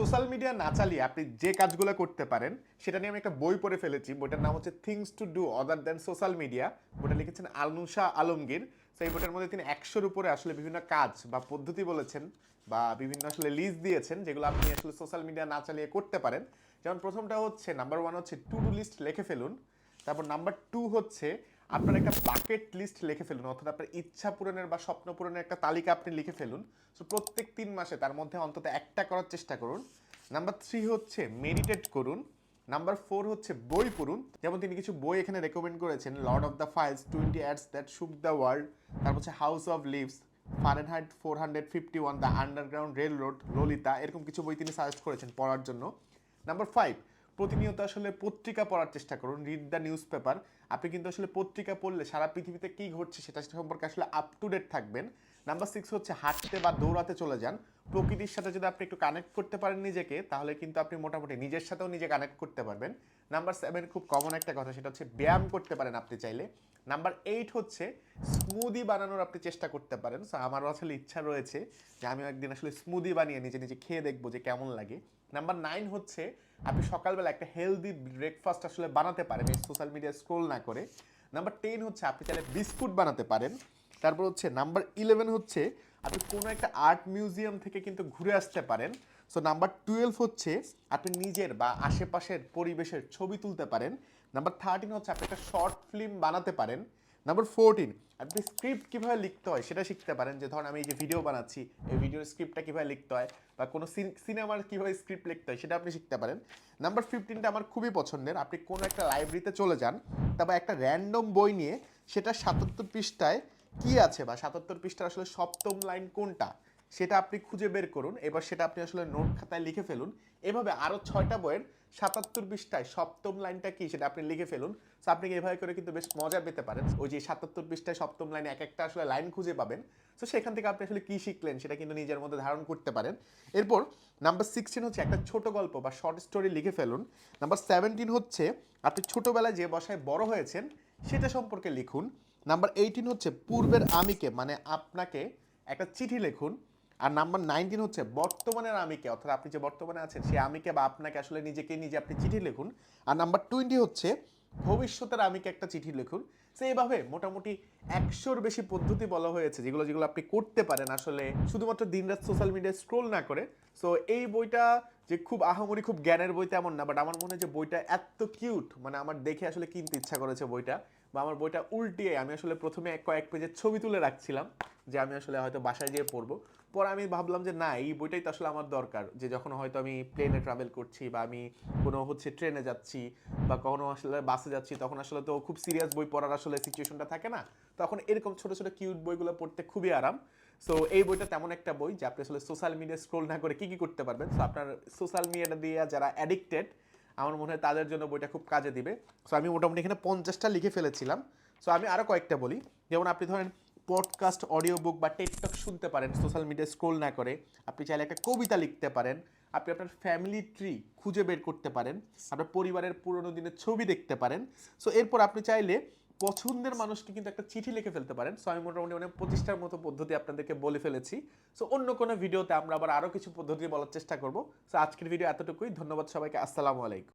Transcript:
Social media না চালিয়ে আপনি যে কাজগুলো করতে পারেন, সেটা নিয়ে আমি একটা বই পড়ে ফেলেছি। বইটার নাম হচ্ছে things to do other than social media বইটা লিখেছেন আলনুশা আলমগীর। তো এই বইটার মধ্যে তিনি একশোর উপরে আসলে বিভিন্ন কাজ বা পদ্ধতি বলেছেন বা বিভিন্ন আসলে লিস্ট দিয়েছেন, যেগুলো আপনি আসলে সোশ্যাল মিডিয়া না চালিয়ে করতে পারেন। যেমন প্রথমটা হচ্ছে নাম্বার ওয়ান হচ্ছে টু ডু লিস্ট লিখে ফেলুন। তারপর নাম্বার টু হচ্ছে আপনার একটা বাকেট লিস্ট লিখে ফেলুন, অর্থাৎ আপনার ইচ্ছা পূরণের বা স্বপ্ন পূরণের একটা তালিকা আপনি লিখে ফেলুন। সো প্রত্যেক তিন মাসে তার মধ্যে অন্তত একটা করার চেষ্টা করুন। নাম্বার থ্রি হচ্ছে মেডিটেট করুন। নাম্বার ফোর হচ্ছে বই পড়ুন। যেমন তিনি কিছু বই এখানে রেকমেন্ড করেছেন lord of the flies twenty ads that shook the world তারপর হচ্ছে house of leaves Fahrenheit four hundred fifty one the underground railroad Lolita এরকম কিছু বই তিনি সাজেস্ট করেছেন পড়ার জন্য। নাম্বার ফাইভ প্রতিনিয়ত আসলে পত্রিকা পড়ার চেষ্টা করুন রিড দ্য নিউজ পেপার আপনি কিন্তু আসলে পত্রিকা পড়লে সারা পৃথিবীতে কী ঘটছে সেটা সম্পর্কে আসলে আপ টু ডেট থাকবেন। নাম্বার সিক্স হচ্ছে হাঁটতে বা দৌড়াতে চলে যান। প্রকৃতির সাথে যদি আপনি একটু কানেক্ট করতে পারেন নিজেকে, তাহলে কিন্তু আপনি মোটামুটি নিজের সাথেও নিজে কানেক্ট করতে পারবেন। নাম্বার সেভেন খুব কমন একটা কথা, সেটা হচ্ছে ব্যায়াম করতে পারেন আপনি চাইলে। নাম্বার এইট হচ্ছে স্মুদি বানানোর আপনি চেষ্টা করতে পারেন। সো আমারও আসলে ইচ্ছা রয়েছে যে আমি একদিন আসলে স্মুদি বানিয়ে নিজে নিজে খেয়ে দেখব যে কেমন লাগে। নাম্বার নাইন হচ্ছে আপনি সকালবেলা একটা হেলদি ব্রেকফাস্ট আসলে বানাতে পারেন, এই সোশ্যাল মিডিয়া স্ক্রোল না করে। নাম্বার টেন হচ্ছে আপনি চাইলে বিস্কুট বানাতে পারেন। তারপর হচ্ছে নাম্বার ইলেভেন হচ্ছে আপনি কোনো একটা আর্ট মিউজিয়াম থেকে কিন্তু ঘুরে আসতে পারেন। সো নাম্বার টুয়েলভ হচ্ছে আপনি নিজের বা আশেপাশের পরিবেশের ছবি তুলতে পারেন। নাম্বার থার্টিন হচ্ছে আপনি একটা শর্ট ফিল্ম বানাতে পারেন। নাম্বার ফোরটিন আপনি স্ক্রিপ্ট কীভাবে লিখতে হয় সেটা শিখতে পারেন। যে ধরুন আমি এই যে ভিডিও বানাচ্ছি, এই ভিডিওর স্ক্রিপ্টটা কীভাবে লিখতে হয় বা কোনো সিনেমার কীভাবে স্ক্রিপ্ট লিখতে হয় সেটা আপনি শিখতে পারেন। নাম্বার ফিফটিনটা আমার খুবই পছন্দের। আপনি কোনো একটা লাইব্রেরিতে চলে যান তারপর একটা র্যান্ডম বই নিয়ে সেটা সাতাত্তর পৃষ্ঠায় কি আছে বা সাতাত্তর পৃষ্ঠার আসলে সপ্তম লাইন কোনটা, সেটা আপনি খুঁজে বের করুন। এবার সেটা আপনি আসলে নোট খাতায় লিখে ফেলুন। এভাবে আরও ছয়টা বইয়ের সাতাত্তর পৃষ্ঠায় সপ্তম লাইনটা কি, সেটা আপনি লিখে ফেলুন। সো আপনি এভাবে করে কিন্তু বেশ মজা পেতে পারেন। ওই যে সাতাত্তর পৃষ্ঠায় সপ্তম লাইনে এক একটা আসলে লাইন খুঁজে পাবেন। সো সেখান থেকে আপনি আসলে কী শিখলেন, সেটা কিন্তু নিজের মধ্যে ধারণ করতে পারেন। এরপর নাম্বার সিক্সটিন হচ্ছে একটা ছোট গল্প বা শর্ট স্টোরি লিখে ফেলুন। নাম্বার সেভেন্টিন হচ্ছে, আপনি ছোটোবেলায় যে বসায় বড় হয়েছেন সেটা সম্পর্কে লিখুন। নাম্বার এইটিন হচ্ছে পূর্বের আমিকে মানে আপনাকে একটা চিঠি লিখুন। আর নাম্বার নাইনটিন হচ্ছে বর্তমানের আমিকে, অর্থাৎ আপনি যে বর্তমানে আছেন, সে আমিকে বা আপনাকে আসলে নিজেকে নিজে আপনি চিঠি লিখুন। আর নাম্বার টোয়েন্টি হচ্ছে ভবিষ্যতের আমিকে একটা চিঠি লিখুন। সো এইভাবে মোটামুটি একশোর বেশি পদ্ধতি বলা হয়েছে, যেগুলো যেগুলো আপনি করতে পারেন আসলে, শুধুমাত্র দিনরাত সোশ্যাল মিডিয়ায় স্ক্রোল না করে। সো এই বইটা যে খুব আহামরি, খুব জ্ঞানের বই তেমন না বাট আমার মনে হয় যে বইটা এত কিউট মানে আমার দেখে আসলে কিনতে ইচ্ছা করেছে বইটা, বা আমার বইটা উল্টিয়ে আমি আসলে প্রথমে কয়েক পেজের ছবি তুলে রাখছিলাম, যে আমি আসলে হয়তো বাসায় যেয়ে পড়ব। পরে আমি ভাবলাম যে না, এই বইটাই তো আসলে আমার দরকার। যে যখন হয়তো আমি প্লেনে ট্রাভেল করছি বা আমি কোনো হচ্ছে ট্রেনে যাচ্ছি বা কখনো আসলে বাসে যাচ্ছি, তখন আসলে তো খুব সিরিয়াস বই পড়ার আসলে সিচুয়েশনটা থাকে না। তখন এরকম ছোটো ছোটো কিউট বইগুলো পড়তে খুবই আরাম। সো এই বইটা তেমন একটা বই যে আপনি আসলে সোশ্যাল মিডিয়া স্ক্রোল না করে কি কি করতে পারবেন। সো আপনার সোশ্যাল মিডিয়াটা দিয়ে যারা অ্যাডিক্টেড আমার মনে হয় তাদের জন্য বইটা খুব কাজে দিবে। সো আমি মোটামুটি এখানে পঞ্চাশটা লিখে ফেলেছিলাম। সো আমি আরও কয়েকটা বলি। যেমন আপনি ধরেন পডকাস্ট অডিও বুক বা টেকটক শুনতে পারেন সোশ্যাল মিডিয়া স্ক্রোল না করে, আপনি চাইলে একটা কবিতা লিখতে পারেন, আপনি আপনার ফ্যামিলি ট্রি খুঁজে বের করতে পারেন, আপনার পরিবারের পুরনো দিনের ছবি দেখতে পারেন। সো এরপর আপনি চাইলে পছন্দের মানুষকে কিন্তু একটা চিঠি লিখে ফেলতে পারেন। সো আমি মোটামুটি অনেক প্রতিষ্ঠার মতো পদ্ধতি আপনাদেরকে বলে ফেলেছি। সো অন্য কোনো ভিডিওতে আমরা আবার আরও কিছু পদ্ধতি বলার চেষ্টা করব। সো আজকের ভিডিও এতটুকুই। ধন্যবাদ সবাইকে। আসসালামু আলাইকুম।